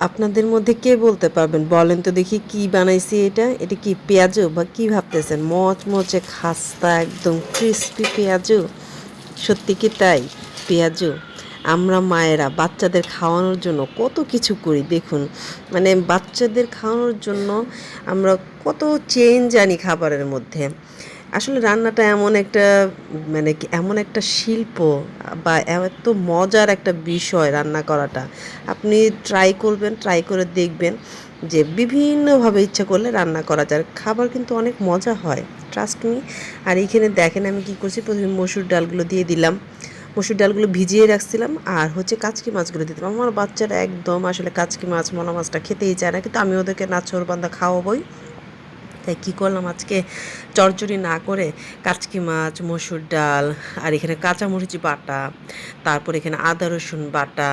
আপনাদের মধ্যে কে বলতে পারবেন? বলেন তো দেখি কি বানাইছি এটা। এটা কি পেঁয়াজু বা কি ভাবতেছেন? মচমচে খাস্তা, একদম ক্রিস্পি পেঁয়াজু। সত্যি কি তাই? পেঁয়াজু। আমরা মায়েরা বাচ্চাদের খাওয়ানোর জন্য কত কিছু করি, দেখুন। মানে বাচ্চাদের খাওয়ানোর জন্য আমরা কত চেঞ্জ আনি খাবারের মধ্যে। আসলে রান্নাটা এমন একটা মানে এমন একটা শিল্প বা এত মজার একটা বিষয় রান্না করাটা। আপনি ট্রাই করবেন ট্রাই করে দেখবেন যে বিভিন্নভাবে ইচ্ছা করলে রান্না করা যায়। খাবার কিন্তু অনেক মজা হয় ট্রাস্ট মি আর এইখানে দেখেন আমি কি করছি, প্রথমে মসুর ডালগুলো দিয়ে দিলাম। মসুর ডালগুলো ভিজিয়ে রাখছিলাম আর হচ্ছে কাচকি মাছগুলো দিতাম আমার বাচ্চারা একদম আসলে কাচকি মাছ, মলা মাছটা খেতেই চায় না, কিন্তু আমি ওদেরকে নাচর বান্দা খাওয়াবই। তাই কী করলাম আজকে চরচড়ি না করে কাচকি মাছ, মসুর ডাল, আর এখানে কাঁচামরিচ বাটা, তারপর এখানে আদা, রসুন বাটা,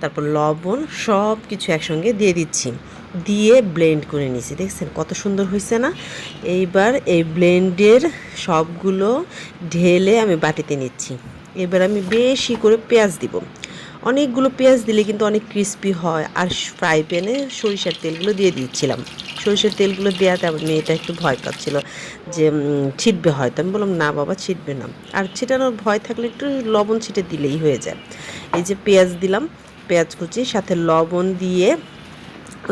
তারপর লবণ সব কিছু একসঙ্গে দিয়ে দিচ্ছি। দিয়ে ব্লেন্ড করে নিছি দেখছেন কত সুন্দর হয়েছে না? এইবার এই ব্লেন্ডের সবগুলো ঢেলে আমি বাটিতে নিচ্ছি। এবার আমি বেশি করে পেঁয়াজ দিব। অনেকগুলো পেঁয়াজ দিলে কিন্তু অনেক ক্রিস্পি হয়। আর ফ্রাই প্যানে সরিষার তেলগুলো দিয়ে দিয়েছিলাম সরিষার তেলগুলো দেওয়াতে আমার মেয়েটা একটু ভয় পাচ্ছিল যে ছিটবে হয়তো। আমি বললাম, না বাবা, ছিটবে না। আর ছিটানোর ভয় থাকলে একটু লবণ ছিটে দিলেই হয়ে যায়। এই যে পেঁয়াজ দিলাম, পেঁয়াজ কুচি, সাথে লবণ দিয়ে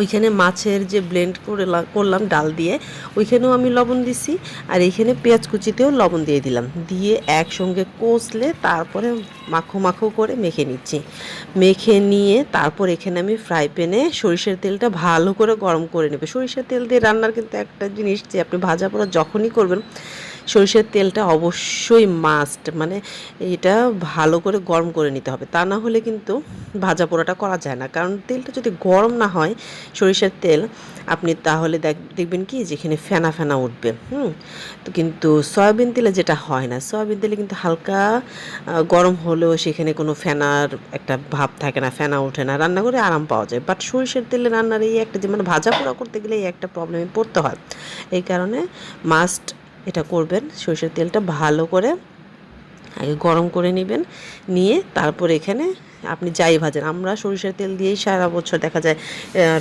ওইখানে মাছের যে ব্লেন্ড করে করলাম ডাল দিয়ে, ওইখানেও আমি লবণ দিছি, আর এইখানে পেঁয়াজ কুচিতেও লবণ দিয়ে দিলাম। দিয়ে একসঙ্গে কষলে তারপরে মাখো মাখো করে মেখে নিচ্ছি। মেখে নিয়ে তারপর এখানে আমি ফ্রাই প্যানে সরিষার তেলটা ভালো করে গরম করে নেবে। সরিষার তেল দিয়ে রান্নার কিন্তু একটা জিনিস যে আপনি ভাজা পোড়া যখনই করবেন, সরিষার তেলটা অবশ্যই মাস্ট মানে এটা ভালো করে গরম করে নিতে হবে। তা না হলে কিন্তু ভাজা পোড়াটা করা যায় না। কারণ তেলটা যদি গরম না হয় সরিষার তেল, আপনি তাহলে দেখ- দেখবেন কি যেখানে ফেনা ফেনা উঠবে, হুম? তো কিন্তু সয়াবিন তেলে যেটা হয় না, সয়াবিন তেলে কিন্তু হালকা গরম হলেও সেখানে কোনো ফেনার একটা ভাব থাকে না, ফেনা ওঠে না, রান্না করে আরাম পাওয়া যায়। বাট সরিষার তেলে রান্নার এই একটা যে মানে ভাজা পোড়া করতে গেলে এই একটা প্রবলেমে পড়তে হয়। এই কারণে মাস্ট এটা করবেন, সরিষার তেলটা ভালো করে আগে গরম করে নেবেন, নিয়ে তারপর এখানে আপনি যাই ভাজেন। আমরা সরিষার তেল দিয়েই সারা বছর দেখা যায়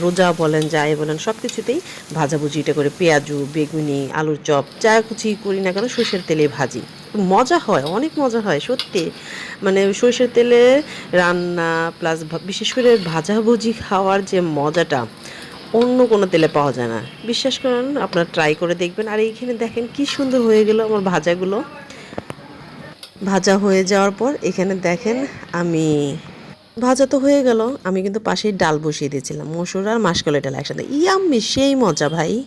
রোজা বলেন, যাই বলেন সব কিছুতেই ভাজাভুজিটা করে পেঁয়াজু, বেগুনি, আলুর চপ, যা কুচি করি না কেন সরিষার তেলে ভাজি। মজা হয়, অনেক মজা হয়, সত্যি। মানে সরিষার তেলে রান্না প্লাস বিশেষ করে ভাজাভুজি খাওয়ার যে মজাটা অন্য কোনো তেলে পাওয়া যায় না। বিশ্বাস করেন, আপনারা ট্রাই করে দেখবেন। আর এইখানে দেখেন কি সুন্দর হয়ে গেল আমার ভাজাগুলো। ভাজা হয়ে যাওয়ার পর এখানে দেখেন আমি, ভাজা তো হয়ে গেল, আমি কিন্তু পাশেই ডাল বসিয়ে দিয়েছিলাম, মসুর আর মাসকলাই ডাল একসাথে। ইয়াম্মি, সেই মজা ভাই।